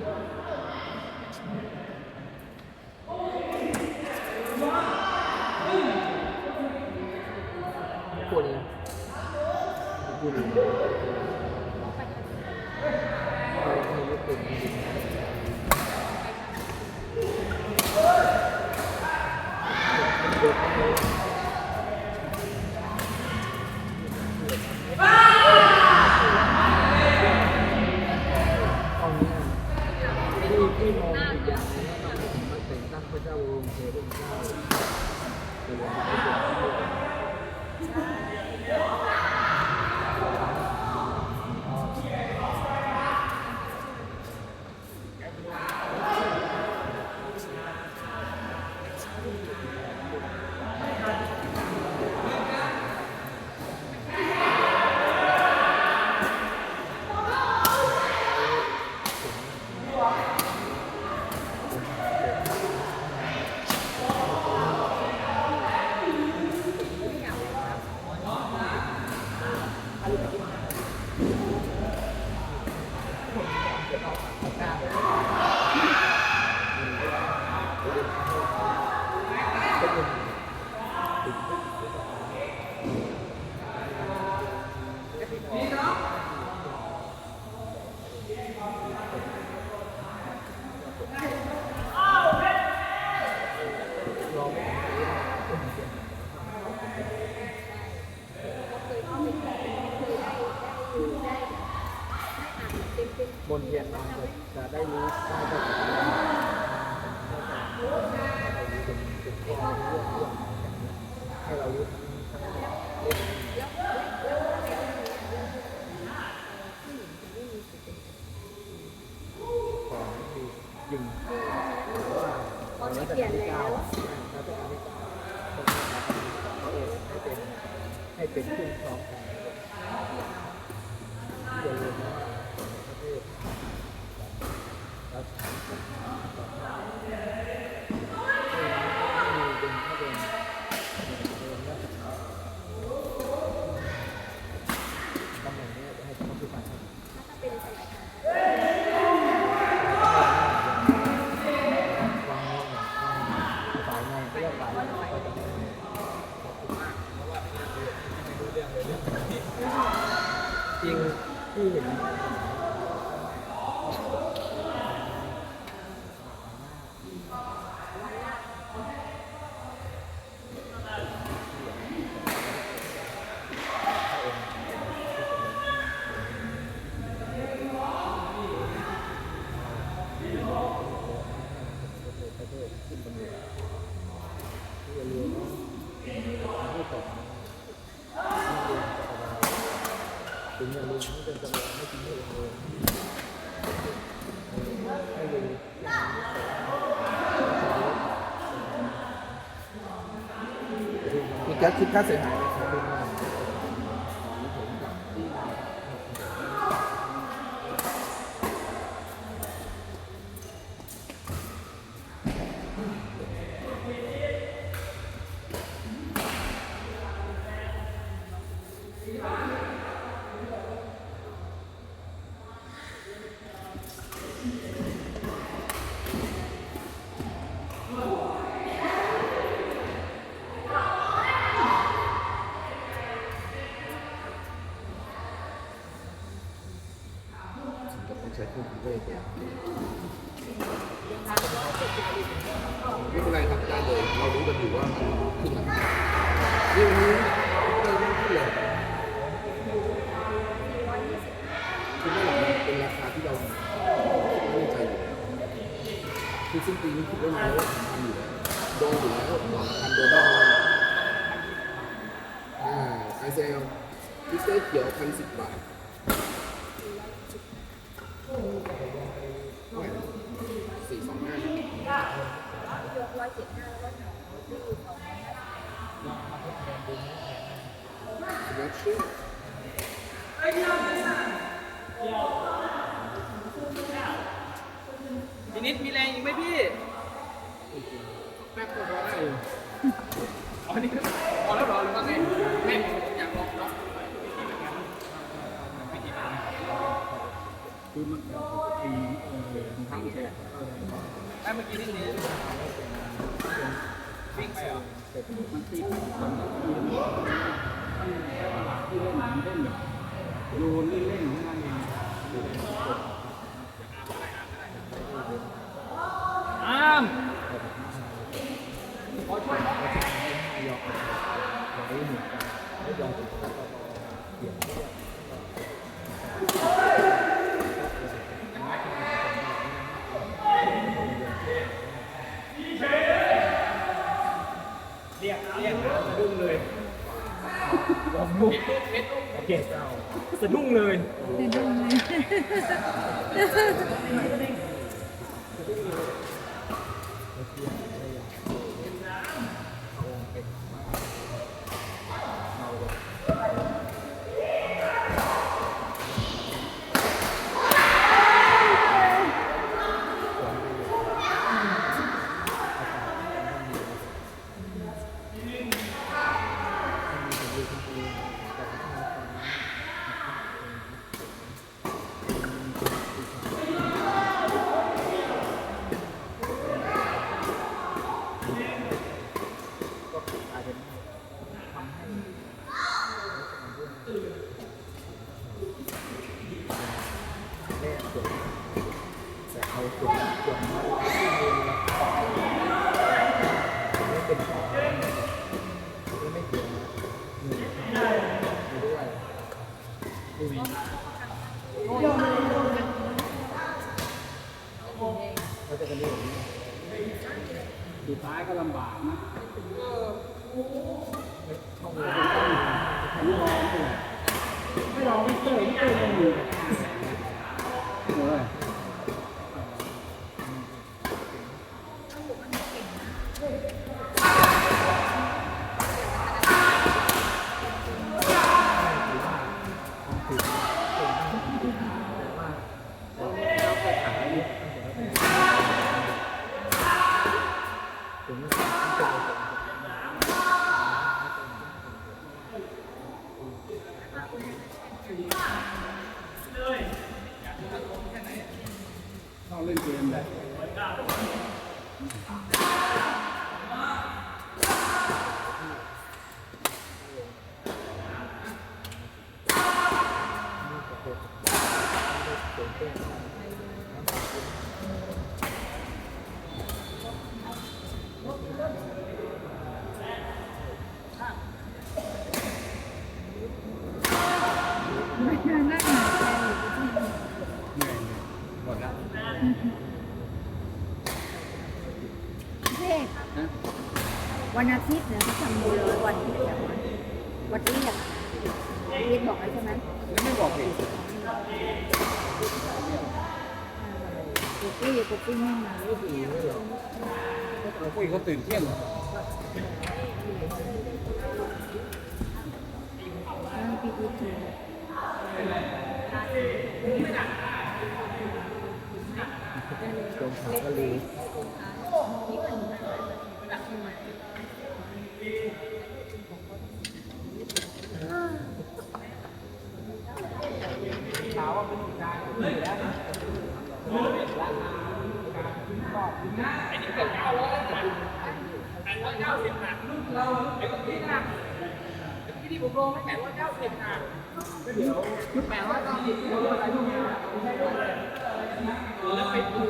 พูดเล Thank you. บนเทียนมาจะได้รู้ได้ได้เป็นเป็นข้อเรื่องเรื่องให้เรารู้ทั้งทั้งเรื่องของที่ยิงตอนนี้เก้ารัชกาลที่เก้าต้องการพระองค์ให้เป็นให้เป็นขึ้นครองขอ あったり。 ถึงอย่าลืม ใช้เครื่องคิดเลขเนี่ยไม่เป็นไรครับได้เลย เรารู้กันอยู่ว่ามันขึ้นราคานี่วันนี้เติมไม่ขึ้นเลยคือไม่หลักมันเป็นราคาที่เราไม่ใจอยู่คือสิ้นปีนี้คิดว่าเราทำอยู่แล้วโดนอยู่แล้วหวังพันโดนได้เลยอ่าไอเซลพิเศษเขียวพันสิบบาท เท่าไหร่นะสี่สองห้า Connection พี่นิดมีแรงอีกไหมพี่แป๊บก็พอได้อยู่อ๋อนี่ อ้ามขอช่วย เรียกเรียกสะดุ้งเลยลองลุกโอเคสะดุ้งเลยเป็นดุ้งเลย มีด้วยดูเราจะกันเรื่องนี้สุดท้ายก็ลำบากนะไม่ลองไม่ลองไม่เตยไม่เตยเลย เทพวันอาทิตย์เนี่ยเขาทำบุญเลยวันที่แบบวันวันเรียกเรียกบอกแล้วใช่ไหมไม่บอกเหตุปุ๊กปี้ปุ๊กปี้ไม่มาเราคุยเขาตื่นเที่ยงแล้วพี่อีที ตรงขา ก็รู้ไอ้นี่เกือบเก้าร้อแปดร้อยเก้าสิบนะเราไอ้คนที่นะไอ้ที่ที่ผมลงไม่แปดร้อยเก้าสิบนะก็เดี๋ยวแปดร้อยเก้าสิบเราอะไรพวกนี้ไม่ใช่ด้วยแล้วไปดู